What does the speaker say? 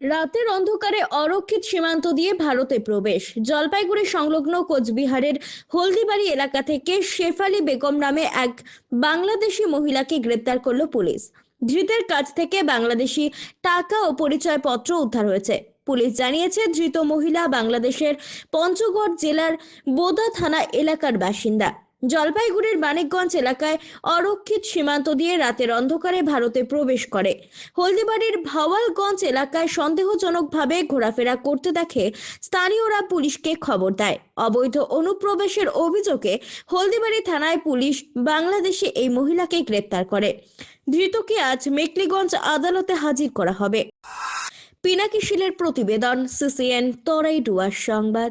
রাতের অন্ধকারে অরক্ষিত সীমান্ত দিয়ে ভারতে প্রবেশ। জলপাইগুড়ি সংলগ্ন কোচবিহারের হলদিবাড়ি এলাকা থেকে শেফালি বেগম নামে এক বাংলাদেশি মহিলাকে গ্রেপ্তার করল পুলিশ। ধৃতের কাছ থেকে বাংলাদেশি টাকা ও পরিচয়পত্র উদ্ধার হয়েছে। পুলিশ জানিয়েছে, ধৃত মহিলা বাংলাদেশের পঞ্চগড় জেলার বোদা থানা এলাকার বাসিন্দা। জলপাইগুড়ির মানিকগঞ্জ এলাকায় অরক্ষিত সীমান্ত দিয়ে রাতের অন্ধকারে ভারতে প্রবেশ করে। হলদিবাড়ির ভাওয়ালগঞ্জ এলাকায় সন্দেহজনকভাবে ঘোরাফেরা করতে দেখে স্থানীয়রা পুলিশকে খবর দেয়। অবৈধ অনুপ্রবেশের অভিযোগে হলদিবাড়ি থানায় পুলিশ বাংলাদেশে এই মহিলাকে গ্রেপ্তার করে। ধৃতকে আজ মেকলিগঞ্জ আদালতে হাজির করা হবে। পিনাকি শিলের প্রতিবেদন, সিসিএন, তরাই ডুয়ার সংবাদ।